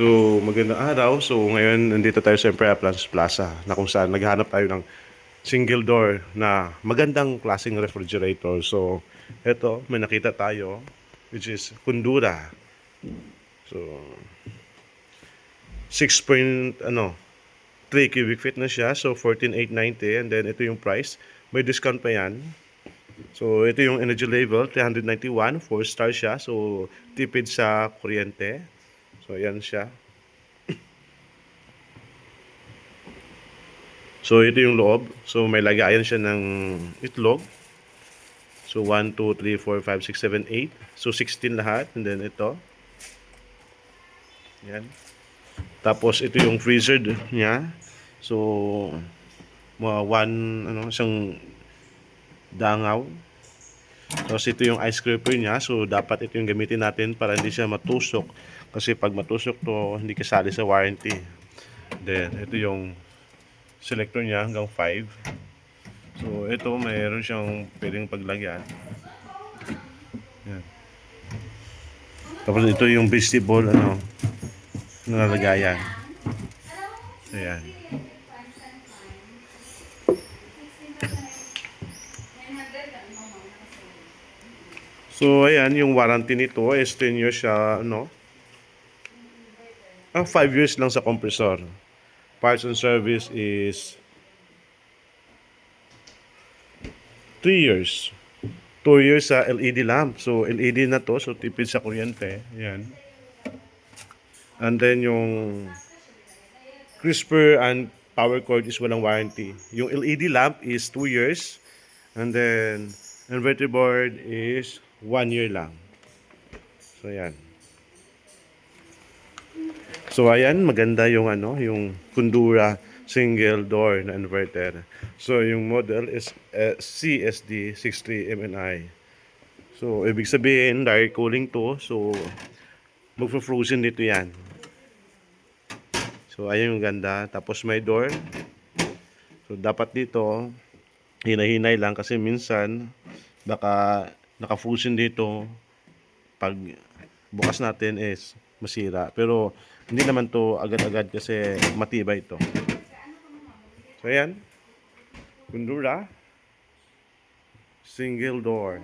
So, magandang araw. So, ngayon nandito tayo sa Emperor Appliance Plaza na kung saan naghanap tayo ng single door na magandang klaseng refrigerator. So, eto, may nakita tayo which is Kundura. So, 6 point, ano, 3 cubic feet na siya. So, 14,890 and then ito yung price. May discount pa yan. So, ito yung energy level, 391, 4 star siya. So, tipid sa kuryente. So, ayan siya. So, ito yung loob. So, may lagayan siya ng itlog. So, 1, 2, 3, 4, 5, 6, 7, 8. So, 16 lahat. And then, ito. Yan. Tapos, ito yung freezer niya. So, mga one, ano, isang dangaw. Tapos ito yung ice scraper niya. So dapat ito yung gamitin natin para hindi siya matusok. Kasi pag matusok to, hindi kasali sa warranty. Then ito yung selector niya hanggang 5. So ito mayroon siyang pwedeng paglagyan. Yan. Tapos ito yung vegetable ano nalalagayan. Ayan. So, ayan, yung warranty nito is 10 years siya, ano? Ah, 5 years lang sa compressor. Parts and service is 3 years. 2 years sa LED lamp. So, LED na to. So, tipid sa kuryente. Ayan. And then, yung crisper and power cord is walang warranty. Yung LED lamp is 2 years. And then, inverter board is 1 year lang. So, ayan. So, ayan, maganda yung ano, yung Kundura single door na inverter. So, yung model is uh, CSD 63MNI. So, ibig sabihin, direct cooling to. So, magpo-frozen dito yan. So, ayan yung ganda. Tapos may door. So, dapat dito, hinay-hinay lang kasi minsan, baka naka-fusion dito pag bukas natin is masira. Pero hindi naman to agad-agad kasi matibay ito. So ayan. Kundura. Single door.